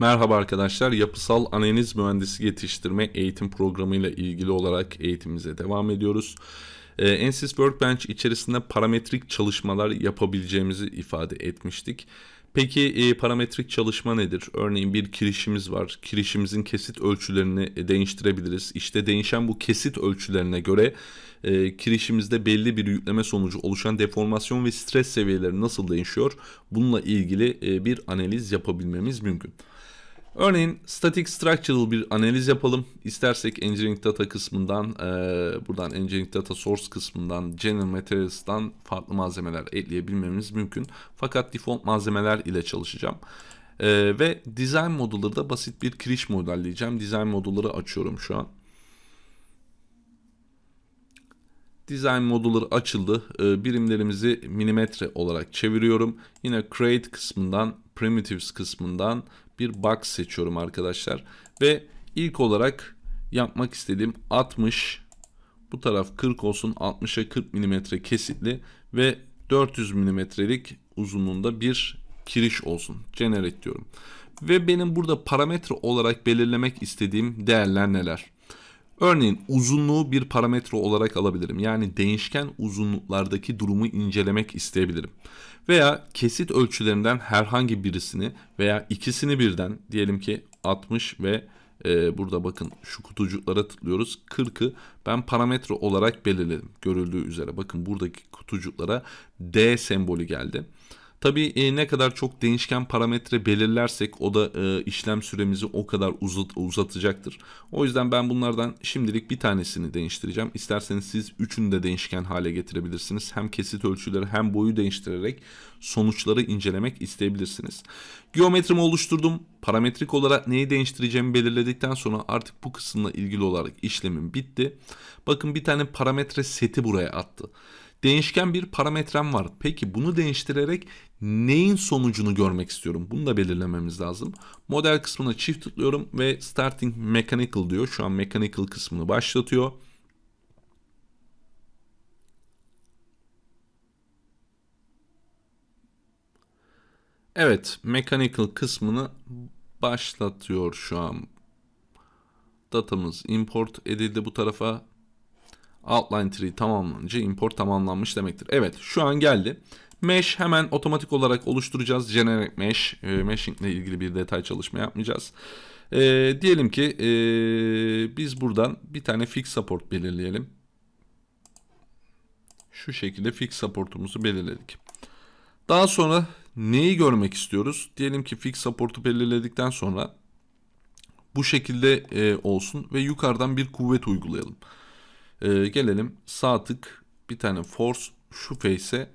Merhaba arkadaşlar, yapısal analiz mühendisi yetiştirme eğitim programıyla ilgili olarak eğitimimize devam ediyoruz. Ee, Ansys Workbench içerisinde parametrik çalışmalar yapabileceğimizi ifade etmiştik. Peki e, parametrik çalışma nedir? Örneğin bir kirişimiz var. Kirişimizin kesit ölçülerini e, değiştirebiliriz. İşte değişen bu kesit ölçülerine göre e, kirişimizde belli bir yükleme sonucu oluşan deformasyon ve stres seviyeleri nasıl değişiyor? Bununla ilgili e, bir analiz yapabilmemiz mümkün. Örneğin static structural bir analiz yapalım. İstersek engineering data kısmından, e, buradan engineering data source kısmından, general materials'tan farklı malzemeler ekleyebilmemiz mümkün. Fakat default malzemeler ile çalışacağım. E, ve design modulları da basit bir kiriş modelleyeceğim. Design modulları açıyorum şu an. Design modulları açıldı. E, birimlerimizi milimetre olarak çeviriyorum. Yine create kısmından, primitives kısmından bir box seçiyorum arkadaşlar. Ve ilk olarak yapmak istediğim 60 bu taraf 40 olsun 60'a 40 milimetre kesitli ve 400 milimetrelik uzunluğunda bir kiriş olsun. Generate diyorum. Ve benim burada parametre olarak belirlemek istediğim değerler neler? Örneğin uzunluğu bir parametre olarak alabilirim. Yani değişken uzunluklardaki durumu incelemek isteyebilirim. Veya kesit ölçülerinden herhangi birisini veya ikisini birden diyelim ki 60 ve e, burada bakın şu kutucuklara tıklıyoruz. 40'ı ben parametre olarak belirledim. Görüldüğü üzere bakın buradaki kutucuklara D sembolü geldi. Tabii e, ne kadar çok değişken parametre belirlersek o da e, işlem süremizi o kadar uzat, uzatacaktır. O yüzden ben bunlardan şimdilik bir tanesini değiştireceğim. İsterseniz siz üçünü de değişken hale getirebilirsiniz. Hem kesit ölçüleri hem boyu değiştirerek sonuçları incelemek isteyebilirsiniz. Geometrimi oluşturdum. Parametrik olarak neyi değiştireceğimi belirledikten sonra artık bu kısımla ilgili olarak işlemim bitti. Bakın bir tane parametre seti buraya attı. Değişken bir parametrem var. Peki bunu değiştirerek neyin sonucunu görmek istiyorum? Bunu da belirlememiz lazım. Model kısmına çift tıklıyorum ve starting mechanical diyor. Şu an mechanical kısmını başlatıyor. Evet, mechanical kısmını başlatıyor şu an. Datamız import edildi bu tarafa. Outline tree tamamlanınca import tamamlanmış demektir. Evet şu an geldi. Mesh hemen otomatik olarak oluşturacağız. Generic mesh. E, meshing ile ilgili bir detay çalışma yapmayacağız. E, diyelim ki e, biz buradan bir tane fix support belirleyelim. Şu şekilde fix supportumuzu belirledik. Daha sonra neyi görmek istiyoruz? Diyelim ki fix support'u belirledikten sonra bu şekilde e, olsun ve yukarıdan bir kuvvet uygulayalım. Ee, gelelim sağ tık bir tane force şu face'e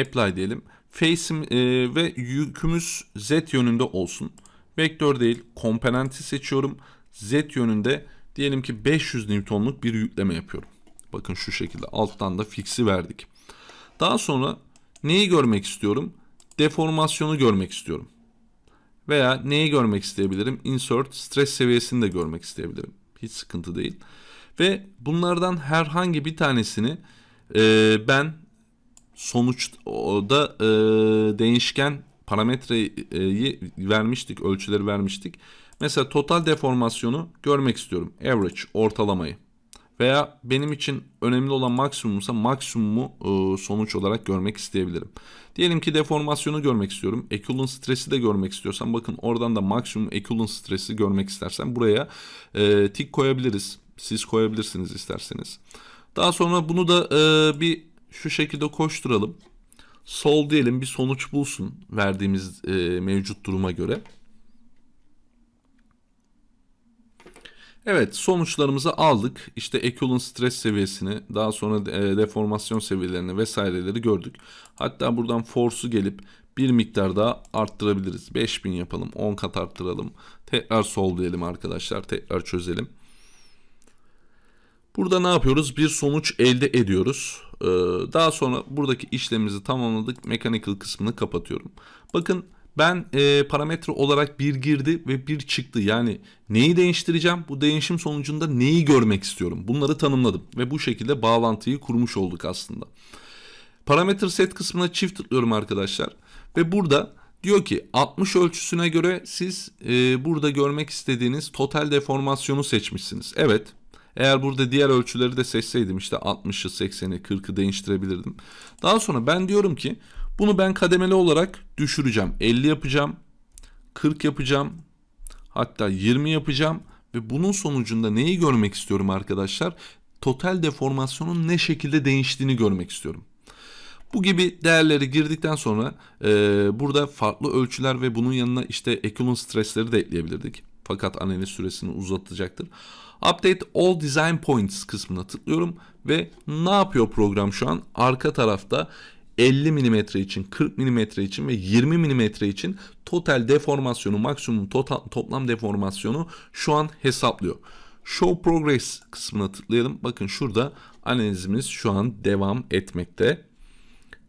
apply diyelim. Face'im e, ve yükümüz z yönünde olsun. Vektör değil komponenti seçiyorum. Z yönünde diyelim ki 500 Newton'luk bir yükleme yapıyorum. Bakın şu şekilde alttan da fix'i verdik. Daha sonra neyi görmek istiyorum? Deformasyonu görmek istiyorum. Veya neyi görmek isteyebilirim? Insert stres seviyesini de görmek isteyebilirim. Hiç sıkıntı değil. Ve bunlardan herhangi bir tanesini e, ben sonuçta e, değişken parametreyi vermiştik, ölçüleri vermiştik. Mesela total deformasyonu görmek istiyorum. Average, ortalamayı. Veya benim için önemli olan maksimumsa maksimumu e, sonuç olarak görmek isteyebilirim. Diyelim ki deformasyonu görmek istiyorum. Equivalent stresi de görmek istiyorsam bakın oradan da maksimum equivalent stresi görmek istersen buraya e, tik koyabiliriz. Siz koyabilirsiniz isterseniz. Daha sonra bunu da e, bir şu şekilde koşturalım. Sol diyelim bir sonuç bulsun verdiğimiz e, mevcut duruma göre. Evet sonuçlarımızı aldık. İşte equivalent stres seviyesini daha sonra e, deformasyon seviyelerini vesaireleri gördük. Hatta buradan force'u gelip bir miktar daha arttırabiliriz. 5000 yapalım 10 kat arttıralım. Tekrar sol diyelim arkadaşlar tekrar çözelim. Burada ne yapıyoruz? Bir sonuç elde ediyoruz. Ee, daha sonra buradaki işlemimizi tamamladık. Mechanical kısmını kapatıyorum. Bakın ben e, parametre olarak bir girdi ve bir çıktı. Yani neyi değiştireceğim? Bu değişim sonucunda neyi görmek istiyorum? Bunları tanımladım ve bu şekilde bağlantıyı kurmuş olduk aslında. Parametre set kısmına çift tıklıyorum arkadaşlar ve burada Diyor ki 60 ölçüsüne göre siz e, burada görmek istediğiniz total deformasyonu seçmişsiniz. Evet. Eğer burada diğer ölçüleri de seçseydim işte 60'ı, 80'i, 40'ı değiştirebilirdim. Daha sonra ben diyorum ki bunu ben kademeli olarak düşüreceğim. 50 yapacağım, 40 yapacağım, hatta 20 yapacağım ve bunun sonucunda neyi görmek istiyorum arkadaşlar? Total deformasyonun ne şekilde değiştiğini görmek istiyorum. Bu gibi değerleri girdikten sonra e, burada farklı ölçüler ve bunun yanına işte equivalent stresleri de ekleyebilirdik. Fakat analiz süresini uzatacaktır. Update all design points kısmına tıklıyorum ve ne yapıyor program şu an? Arka tarafta 50 mm için, 40 mm için ve 20 mm için total deformasyonu, maksimum total, toplam deformasyonu şu an hesaplıyor. Show Progress kısmına tıklayalım. Bakın şurada analizimiz şu an devam etmekte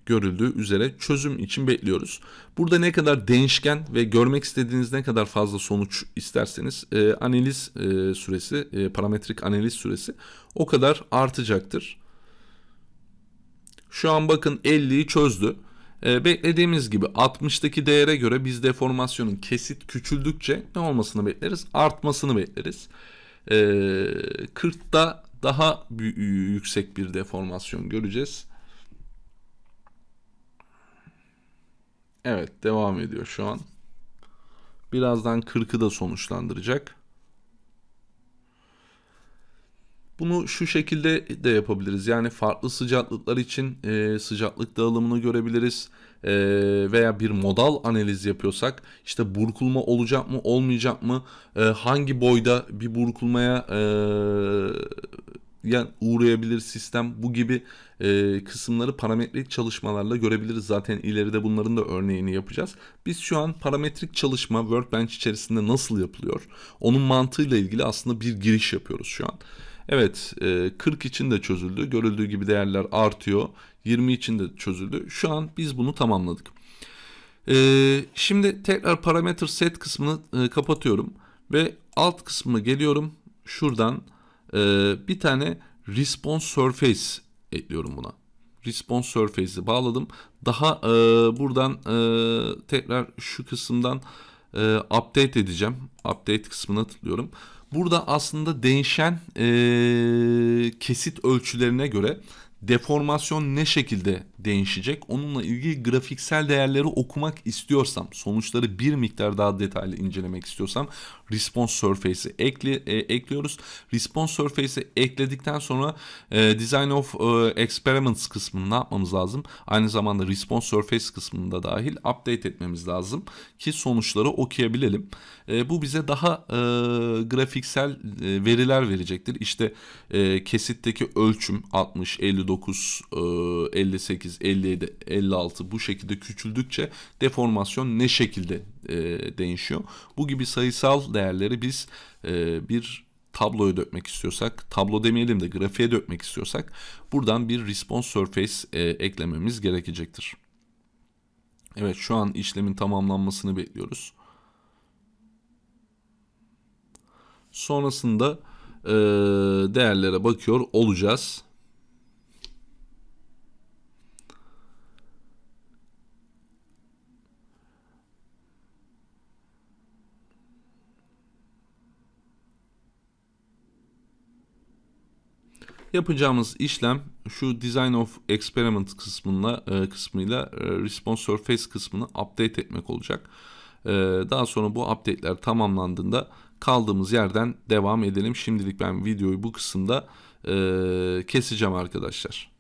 görüldüğü üzere çözüm için bekliyoruz. Burada ne kadar değişken ve görmek istediğiniz ne kadar fazla sonuç isterseniz e, analiz e, süresi, e, parametrik analiz süresi o kadar artacaktır. Şu an bakın 50'yi çözdü. E, beklediğimiz gibi 60'taki değere göre biz deformasyonun kesit küçüldükçe ne olmasını bekleriz? Artmasını bekleriz. E, 40'da daha yüksek bir deformasyon göreceğiz. Evet devam ediyor şu an. Birazdan 40'ı da sonuçlandıracak. Bunu şu şekilde de yapabiliriz. Yani farklı sıcaklıklar için e, sıcaklık dağılımını görebiliriz. E, veya bir modal analiz yapıyorsak işte burkulma olacak mı olmayacak mı? E, hangi boyda bir burkulmaya e, yani uğrayabilir sistem bu gibi e, kısımları parametrik çalışmalarla görebiliriz. Zaten ileride bunların da örneğini yapacağız. Biz şu an parametrik çalışma Workbench içerisinde nasıl yapılıyor? Onun mantığıyla ilgili aslında bir giriş yapıyoruz şu an. Evet e, 40 için de çözüldü. Görüldüğü gibi değerler artıyor. 20 için de çözüldü. Şu an biz bunu tamamladık. E, şimdi tekrar parametre set kısmını e, kapatıyorum. Ve alt kısmı geliyorum. Şuradan e, bir tane response surface ekliyorum buna. Response surface'i bağladım. Daha e, buradan e, tekrar şu kısımdan e, update edeceğim. Update kısmına tıklıyorum. Burada aslında değişen e, kesit ölçülerine göre deformasyon ne şekilde değişecek? Onunla ilgili grafiksel değerleri okumak istiyorsam, sonuçları bir miktar daha detaylı incelemek istiyorsam response surface'i ekle, e, ekliyoruz. Response surface'i ekledikten sonra e, design of e, experiments kısmını ne yapmamız lazım? Aynı zamanda response surface kısmında dahil update etmemiz lazım ki sonuçları okuyabilelim. E, bu bize daha e, grafiksel e, veriler verecektir. İşte e, kesitteki ölçüm 60, 59, e, 58, 57, 56 bu şekilde küçüldükçe deformasyon ne şekilde e, değişiyor? Bu gibi sayısal değerleri biz e, bir tabloya dökmek istiyorsak, tablo demeyelim de grafiğe dökmek istiyorsak buradan bir response surface e, eklememiz gerekecektir. Evet şu an işlemin tamamlanmasını bekliyoruz. Sonrasında e, değerlere bakıyor olacağız. Yapacağımız işlem şu Design of Experiment kısmına e, kısmıyla e, Response Surface kısmını update etmek olacak. E, daha sonra bu update'ler tamamlandığında kaldığımız yerden devam edelim. Şimdilik ben videoyu bu kısımda e, keseceğim arkadaşlar.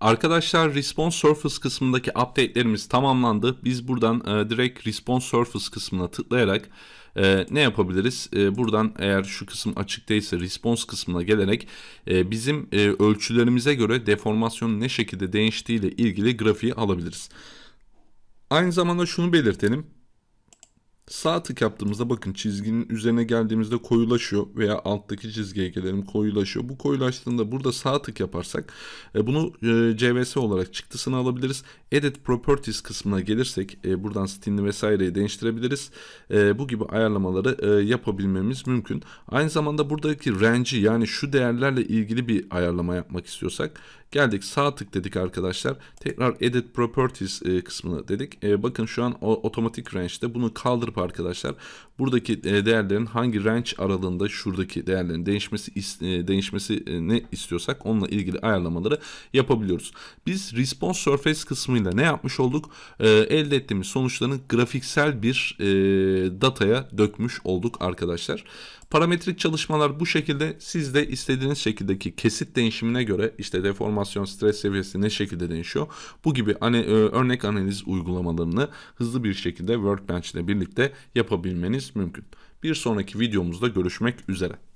Arkadaşlar Response Surface kısmındaki update'lerimiz tamamlandı. Biz buradan e, direkt Response Surface kısmına tıklayarak e, ne yapabiliriz? E, buradan eğer şu kısım açık değilse response kısmına gelerek e, bizim e, ölçülerimize göre deformasyonun ne şekilde değiştiğiyle ilgili grafiği alabiliriz. Aynı zamanda şunu belirtelim. Sağ tık yaptığımızda bakın çizginin üzerine geldiğimizde koyulaşıyor veya alttaki çizgiye gelelim koyulaşıyor. Bu koyulaştığında burada sağ tık yaparsak e, bunu e, CVS olarak çıktısını alabiliriz. Edit Properties kısmına gelirsek e, buradan stilini vesaireyi değiştirebiliriz. E, bu gibi ayarlamaları e, yapabilmemiz mümkün. Aynı zamanda buradaki range'i yani şu değerlerle ilgili bir ayarlama yapmak istiyorsak geldik sağ tık dedik arkadaşlar. Tekrar Edit Properties e, kısmına dedik. E, bakın şu an o otomatik range'de bunu kaldırıp arkadaşlar buradaki e, değerlerin hangi range aralığında şuradaki değerlerin değişmesi e, değişmesi e, ne istiyorsak onunla ilgili ayarlamaları yapabiliyoruz. Biz Response Surface kısmıyla ne yapmış olduk? E, elde ettiğimiz sonuçların grafiksel bir e, dataya dökmüş olduk arkadaşlar. Parametrik çalışmalar bu şekilde. Siz de istediğiniz şekildeki kesit değişimine göre işte deformasyon, stres seviyesi ne şekilde değişiyor. Bu gibi hani örnek analiz uygulamalarını hızlı bir şekilde Workbench ile birlikte yapabilmeniz mümkün. Bir sonraki videomuzda görüşmek üzere.